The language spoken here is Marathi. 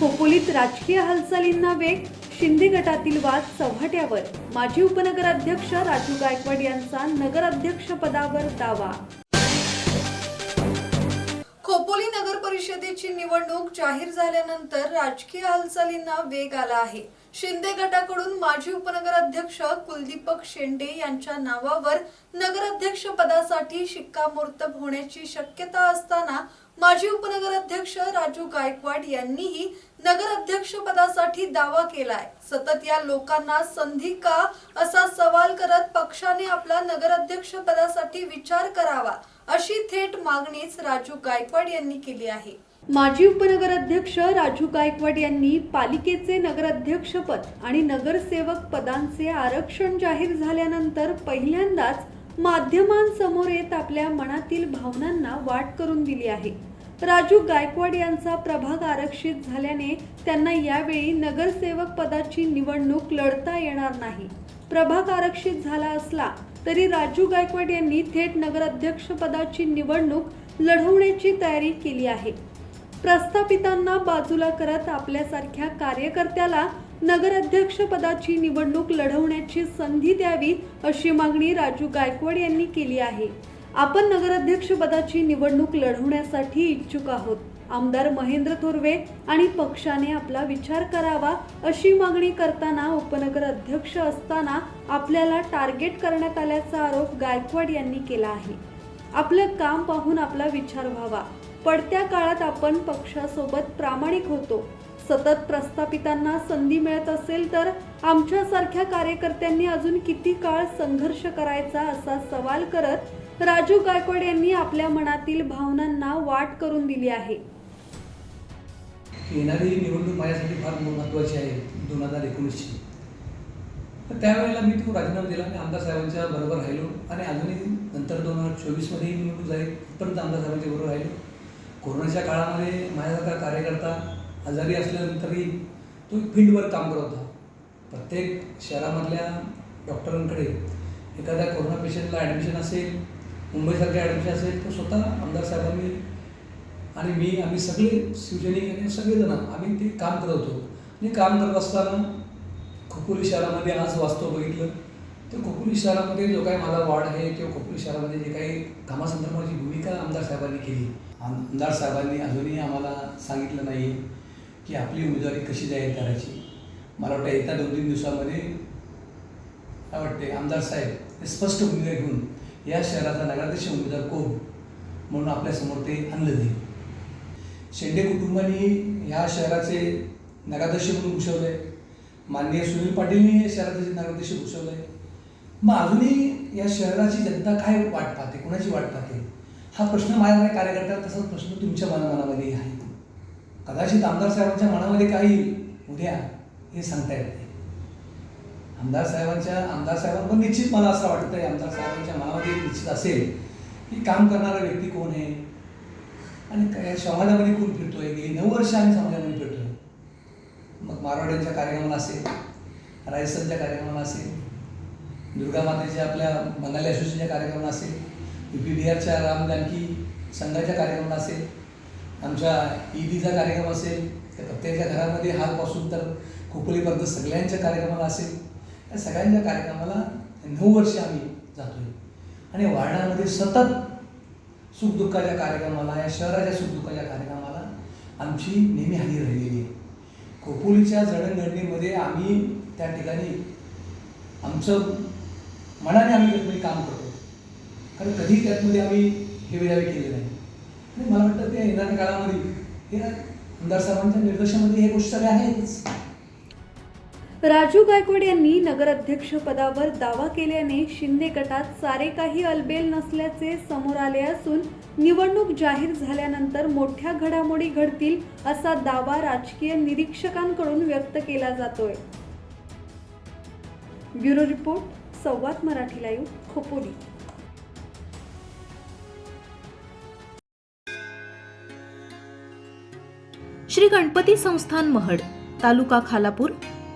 खोपोलीत राजकीय हालचालींना वेग शिंदे गटातील वाद चव्हाट्यावर. माजी उपनगराध्यक्ष राजू गायकवाड यांचा नगराध्यक्ष पदावर दावा. खोपोली नगर परिषदेची निवडणूक जाहीर झाल्यानंतर राजकीय हालचालींना वेग आला आहे. शिंदे गटाकडून माजी उपनगराध्यक्ष कुलदीपक शेंडे यांच्या नावावर नगराध्यक्ष पदासाठी शिक्कामोर्तब होण्याची शक्यता असताना माजी उपनगराध्यक्ष राजू गायकवाड यांनीही नगराध्यक्ष पदासाठी दावा केलाय. सतत या लोकांना संधी का असा सवाल करत पक्षाने आपला नगराध्यक्ष पदासाठी विचार करावा अशी थेट मागणीच राजू गायकवाड यांनी केली आहे. माजी उपनगराध्यक्ष राजू गायकवाड यांनी पालिकेचे नगराध्यक्षपद आणि नगरसेवक पदांचे आरक्षण जाहीर झाल्यानंतर पहिल्यांदाच माध्यमांसमोर येत आपल्या मनातील भावनांना वाट करून दिली आहे. राजू गायकवाड यांचा प्रभाग आरक्षित झाल्याने त्यांना यावेळी नगरसेवक पदाची निवडणूक लढता येणार नाही. प्रभाग आरक्षित झाला असला तरी राजू गायकवाड यांनी थेट नगराध्यक्ष पदाची निवडणूक लढवण्याची तयारी केली आहे. प्रस्थापितांना बाजूला करत आपल्यासारख्या कार्यकर्त्याला नगराध्यक्ष पदाची निवडणूक लढवण्याची संधी द्यावी अशी मागणी राजू गायकवाड यांनी केली आहे. आपण नगराध्यक्ष पदाची निवडणूक लढवण्यासाठी इच्छुक आहोत. आमदार महेंद्र थोरवे आणि पक्षाने आपला विचार करावा अशी मागणी करताना उपनगर अध्यक्ष असताना आपल्याला टार्गेट करण्यात आल्याचा आरोप गायकवाड यांनी केला आहे. आपलं काम पाहून आपला विचार व्हावा. पडत्या काळात आपण पक्षासोबत प्रामाणिक होतो. सतत प्रस्थापितांना संधी मिळत असेल तर आमच्यासारख्या कार्यकर्त्यांनी अजून किती काळ संघर्ष करायचा असा सवाल करत राजू गायकवाड यांनी आपल्या मनातील भावनांना वाट करून दिली आहे. येणारी निवडणूक माझ्यासाठी फार महत्त्वाची आहे दोन हजार एकोणीसची. तर त्यावेळेला मी तो राजीनामा दिला आणि आमदार साहेबांच्या बरोबर राहिलो आणि अजूनही नंतर दोन हजार चोवीसमध्येही निवडणूक झाली तिथपर्यंत आमदार साहेबांच्या बरोबर राहिलो. कोरोनाच्या काळामध्ये माझ्यासारखा कार्यकर्ता आजारी असल्यानंतरही तो फील्डवर काम करत होता. प्रत्येक शहरामधल्या डॉक्टरांकडे एखाद्या कोरोना पेशंटला ॲडमिशन असेल मुंबईसारख्या ॲडमिशन असेल तर स्वतः आमदार साहेबांनी आणि मी आम्ही सगळे शिवसैनिक आणि सगळेजण आम्ही ते काम करत होतो. आणि काम करत असताना खोपोली शहरामध्ये आज वास्तव बघितलं तर खोपोली शहरामध्ये जो काही माझा वार्ड आहे किंवा खोपोली शहरामध्ये जे काही कामासंदर्भाची भूमिका आमदार साहेबांनी केली. आमदार साहेबांनी अजूनही आम्हाला सांगितलं नाही की आपली उमेदवारी कशी जाहीर करायची. मला वाटतं येत्या दोन तीन दिवसामध्ये काय वाटते आमदार साहेब हे स्पष्ट भूमिका घेऊन या शहराचा नगराध्यक्ष उमेदवार कोण? म्हणून आपल्यासमोर ते आणलं जाईल. शेंडे कुटुंबाने ह्या शहराचे नगराध्यक्ष म्हणून घुसवलंय माननीय सुनील पाटीलनी या शहराचे नगराध्यक्ष घुसवलंय मग अजूनही या शहराची जनता काय वाट पाहते? कोणाची वाट पाहते? हा प्रश्न माझ्या कार्यकर्त्याला तसाच प्रश्न तुमच्या मनामनामध्ये आहे. कदाचित आमदार साहेबांच्या मनामध्ये काही उद्या हे सांगता येत नाही. आमदार साहेबांच्या आमदार साहेबांवर पण निश्चित मला असं वाटतंय आमदार साहेबांच्या मनामध्ये निश्चित असेल की काम करणारा व्यक्ती कोण आहे? आणि काय समाजामध्ये कोण फिरतोय? गेली नऊ वर्ष आम्ही समाजामध्ये फिरतोय. मग मारवाड्यांच्या कार्यक्रमाला असेल राजस्थानच्या कार्यक्रमाला असेल दुर्गा मातेच्या आपल्या बंगाली असोसिएशनच्या कार्यक्रमाला असेल यू पी बिहारच्या आरच्या राम जानकी संघाच्या कार्यक्रमाला असेल आमच्या ईदीचा कार्यक्रम असेल त्या प्रत्येकाच्या घरामध्ये हालपासून तर खोपलीपर्यंत सगळ्यांच्या कार्यक्रमाला असेल. या सगळ्यांच्या कार्यक्रमाला नऊ वर्ष आम्ही जातोय. आणि वार्डामध्ये सतत सुखदुःखाच्या कार्यक्रमाला या शहराच्या सुखदुःखाच्या कार्यक्रमाला आमची नेहमी हजेरी राहिलेली आहे. खोपोलीच्या जडणघडणीमध्ये आम्ही त्या ठिकाणी आमचं मनाने आम्ही त्यातमध्ये काम करतो. कारण कधी त्यातमध्ये आम्ही हेवेदावे केले नाही. आणि मला वाटतं त्या येणाऱ्या काळामध्ये हे आमदार साहेबांच्या निर्देशामध्ये हे गोष्ट सगळ्या आहेतच. राजू गायकवाड यांनी नगराध्यक्ष पदावर दावा केल्याने शिंदे गटात सारे काही अलबेल नसल्याचे समोर आले असून निवडणूक जाहीर झाल्यानंतर मोठ्या घडामोडी घडतील असा दावा राजकीय निरीक्षकांकडून व्यक्त केला जातोय. Bureau report Samvad Marathi live Khopoli. Shri Ganpati संस्थान महड तालुका खालापूर